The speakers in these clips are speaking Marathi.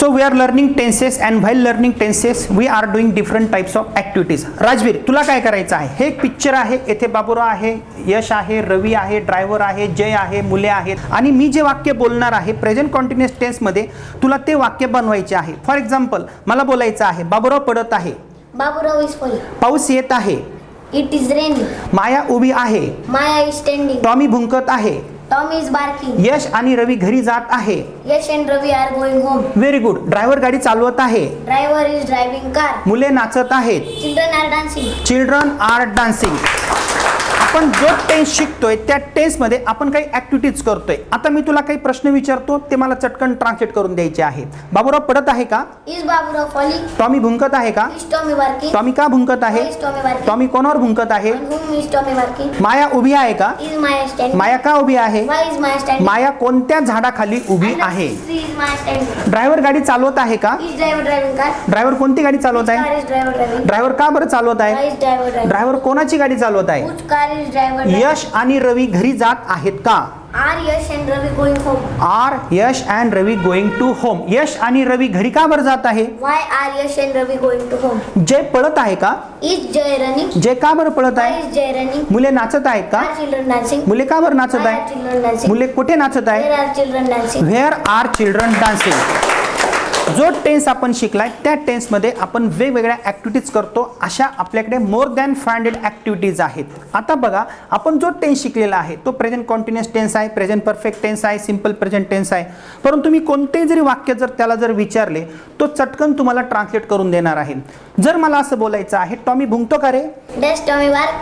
So we are learning tenses and while learning tenses we are doing different types of activities. Rajveer तुला काय करायचं आहे हे एक पिक्चर आहे येथे बाबूराव आहे यश आहे रवी आहे ड्रायव्हर आहे जय आहे मुले आहेत आणि मी जे वाक्य बोलणार आहे प्रेझेंट कॉन्टिन्युअस टेन्समध्ये तुला ते वाक्य बनवायचे आहे फॉर एक्झाम्पल मला बोलायचं आहे बाबूराव पडत आहे falling. पाऊस येत आहे It is raining. माया उभी आहे Maya is standing. टॉमी भुंकत आहे टॉम इज बार्किंग यश आणि रवी घरी जात आहे. Yash and Ravi are going home very good driver गाडी चालवत आहे. ड्रायव्हर इज ड्रायव्हिंग कार मुले नाचत आहेत. Children are dancing children are dancing आपण जो टेन्स शिकतोय त्या टेन्समध्ये आपण काही ऍक्टिव्हिटीज करतोय आता मी तुला काही प्रश्न विचारतो ते मला चटकन ट्रान्सलेट करून द्यायचे आहे बाबूराव पडत आहे का Baburao falling? टॉमी भुंकत आहे का Tommy barking? टॉमी का भुंकत आहे? टॉमी कोणावर भुंकत आहे On whom is Tommy barking? माया उभी आहे का Is Maya standing? माया का उभी आहे Why is Maya standing? माया कोणत्या झाडाखाली उभी Under आहे which tree is Maya standing? Driver गाडी चालवत आहे का Is driver driving car? Driver कोणती गाडी चालवत आहे car is driver driving? Driver का बरं चालवत Why आहे is driver driving? ड्रायव्हर कोणाची गाडी चालवत आहे Which car is यश आणि रवी घरी जात आहेत का? Are Yash and Ravi going to home Yash आणि रवी घरी का बर जात आहे? जय पळत आहे का? इज जय रनिंग जय का बरं पळत आहे? जय रनिंग मुले नाचत आहेत का? चिल्ड्रन डान्सिंग मुले का बर नाचत आहे? मुले कुठे नाचत आहे? Children dancing where are children dancing जो टेन्स आपण शिकलाय त्या टेन्समध्ये आपण वेगवेगळ्या ॲक्टिव्हिटीज करतो. अशा आपल्याकडे more than five hundred activities आहेत. आता बघा आपण जो टेन्स शिकलेला आहे तो प्रेझेंट कॉन्टिन्युअस टेन्स आहे प्रेझेंट परफेक्ट टेन्स आहे सिंपल प्रेझेंट टेन्स आहे. परंतु तुम्ही कोणतेही जरी वाक्य जर त्याला जर विचारले तो चटकन तुम्हाला ट्रान्सलेट करून देणार आहे. जर मला असं बोलायचं आहे टॉमी भुंकतो का रे?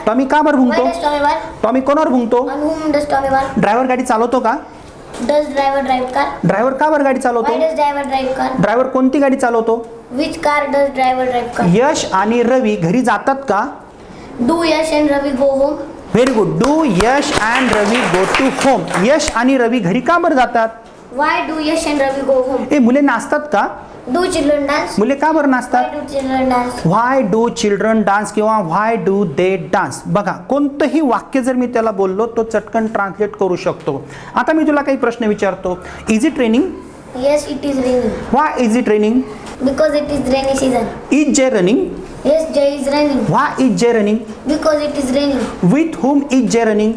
टॉमी का बरं भुंकतो? bark? टॉमी कोणावर भुंकतो? Bark? ड्रायव्हर गाडी चालवतो का? Does driver drive car driver का बरं गाडी चालवतो? Does driver drive car driver कोणती गाडी चालवतो? Which car does driver drive car Yash आणि रवी घरी जातात का? Do Yash and Ravi go home very good do Yash and Ravi go to home Yash आणि रवी घरी का बरं जातात? Why do Yash and Ravi go home ए मुले नाचतात का? Do children dance? मुले का बरं नाचतात? व्हाय डू चिल्ड्रन डान्स किंवा व्हाय डू दे डान्स बघा कोणतंही वाक्य जर मी त्याला बोललो तो चटकन ट्रान्सलेट करू शकतो आता मी तुला काही प्रश्न विचारतो is it raining Yes, it is raining. Why is it raining Because it is rainy season. Is Jay running Yes, Jay is running. Why is Jay running Because it is raining. With whom is Jay running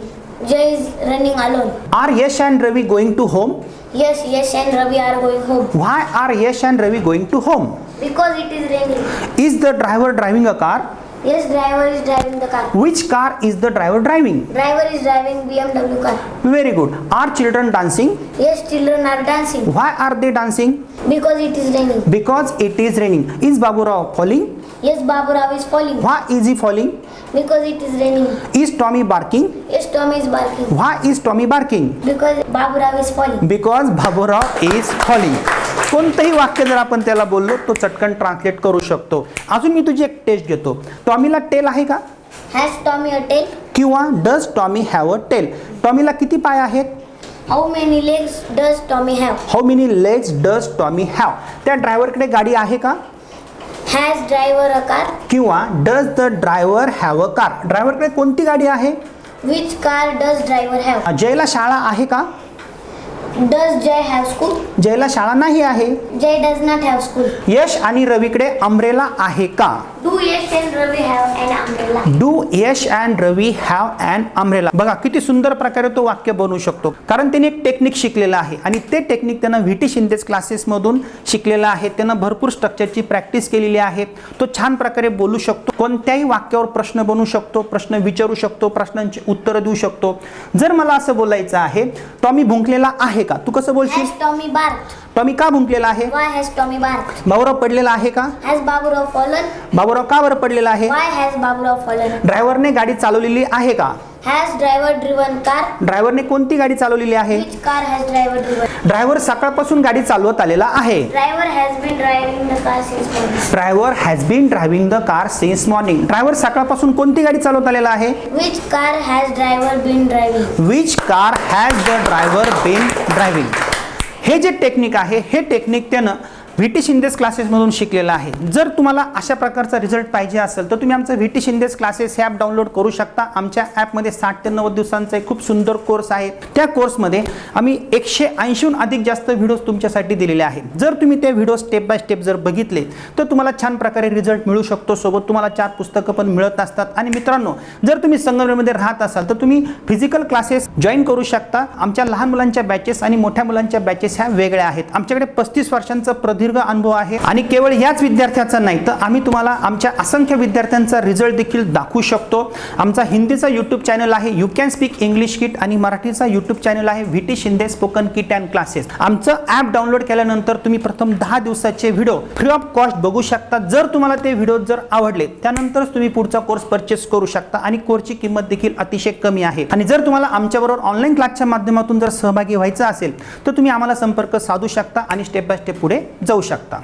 Jay is running alone. Are Yash and Ravi going to home Yes, Yash and Ravi are going home. Why are Yash and Ravi going to home? Because it is raining. Is the driver driving a car? Yes, driver is driving the car. Which car is the driver driving? Driver is driving BMW car. Very good. Are children dancing? Yes, children are dancing. Why are they dancing? Because it is raining. Because it is raining. Is Baburao falling? Yes, Baburao is falling. Why is he falling? Because it is raining. Is Tommy barking Yes, Tom is barking. Why is Tommy barking Because Babu Rao is falling. Because Baburao is falling कोणतंही वाक्य जर आपण त्याला बोललो तो चटकन ट्रान्सलेट करू शकतो अजून मी तुझी एक टेस्ट घेतो टॉमीला टेल आहे का Has Tommy a tail? किंवा does Tommy have a tail टॉमीला किती पाय आहेत How many legs does Tommy have? How many legs does Tommy have त्या ड्रायव्हरकडे गाडी आहे का Has driver a car? किंवा does the driver have a car ड्रायव्हरकडे कोणती गाडी आहे Which car does driver have? जयला शाळा आहे का Does Jay have school? जयला शाळा नाही आहे. Jay does not have school. यश आणि रवीकडे अमरेला आहे का? Do Yash and Ravi have an umbrella? Do Yash and Ravi have an umbrella बघा किती सुंदर प्रकारे तो वाक्य बनवू शकतो. कारण त्याने एक टेक्निक शिकलेलं आहे. आणि ते टेक्निक त्यानं व्ही टी शिंदेच क्लासेसमधून शिकलेलं आहे. त्यानं भरपूर स्ट्रक्चरची प्रॅक्टिस केलेली आहे. तो छान प्रकारे बोलू शकतो. कोणत्याही वाक्यावर प्रश्न बनवू शकतो. प्रश्न विचारू शकतो. प्रश्नांची उत्तरं देऊ शकतो. जर मला असं बोलायचं आहे टॉमी भुंकलेला आहे. आहे का? तू कसं बोलशील? टॉमी बार्थ टॉमी का गुंतलेला आहे? बाबुराव पडलेला आहे का? बाबुराव का बरं पडलेला आहे? ड्रायव्हरने गाडी चालवलेली आहे का? हॅज ड्रायव्हर ड्रिव्हन कार ड्रायव्हरने कोणती गाडी चालवलेली आहे? कार हॅज ड्रायव्हर ड्रायव्हर सकाळपासून गाडी चालवत आलेला आहे. Driver has been dry driver has been driving the car since morning driver सकाळपासून कोणती गाडी चालवत आलेला आहे? Which car has driver been driving? Which car has the driver been driving हे जे टेक्निक आहे हे टेक्निक त्यानं व्ही टी शिंदेस क्लासेसमधून शिकलेला आहे. जर तुम्हाला अशा प्रकारचा रिझल्ट पाहिजे असेल तर तुम्ही आमचं व्ही टी शिंदेस क्लासेस हे ॲप डाउनलोड करू शकता. आमच्या ॲपमध्ये साठ ते नव्वद दिवसांचा एक खूप सुंदर कोर्स आहे. त्या कोर्समध्ये आम्ही एकशे ऐंशीहून अधिक जास्त व्हिडिओज तुमच्यासाठी दिलेले आहेत. जर तुम्ही ते व्हिडिओ स्टेप बाय स्टेप जर बघितले तर तुम्हाला छान प्रकारे रिझल्ट मिळू शकतो. सोबत तुम्हाला चार पुस्तकं पण मिळत असतात. आणि मित्रांनो जर तुम्ही संगमनेरमध्ये राहत असाल तर तुम्ही फिजिकल क्लासेस जॉईन करू शकता. आमच्या लहान मुलांच्या बॅचेस आणि मोठ्या मुलांच्या बॅचेस ह्या वेगळ्या आहेत. आमच्याकडे पस्तीस वर्षांचं प्रद सुदीर्घ अनुभव आहे. आणि केवळ याच विद्यार्थ्याचा नाही तर आम्ही तुम्हाला आमच्या असंख्य विद्यार्थ्यांचा रिझल्ट देखील दाखवू शकतो. आमचा हिंदीचा यूट्यूब चॅनल आहे you can speak English kit आणि मराठीचा यूट्यूब चॅनल आहे V T Shinde spoken kit and classes आमचं ॲप डाउनलोड केल्यानंतर तुम्ही प्रथम दहा दिवसाचे व्हिडिओ फ्री ऑफ कॉस्ट बघू शकता. जर तुम्हाला ते व्हिडिओ जर आवडले त्यानंतरच तुम्ही पुढचा कोर्स परचेस करू शकता आणि कोर्सची किंमत देखील अतिशय कमी आहे. आणि जर तुम्हाला आमच्याबरोबर ऑनलाईन क्लासच्या माध्यमातून जर सहभागी व्हायचं असेल तर तुम्ही आम्हाला संपर्क साधू शकता आणि स्टेप बाय स्टेप पुढे जाऊ शकता.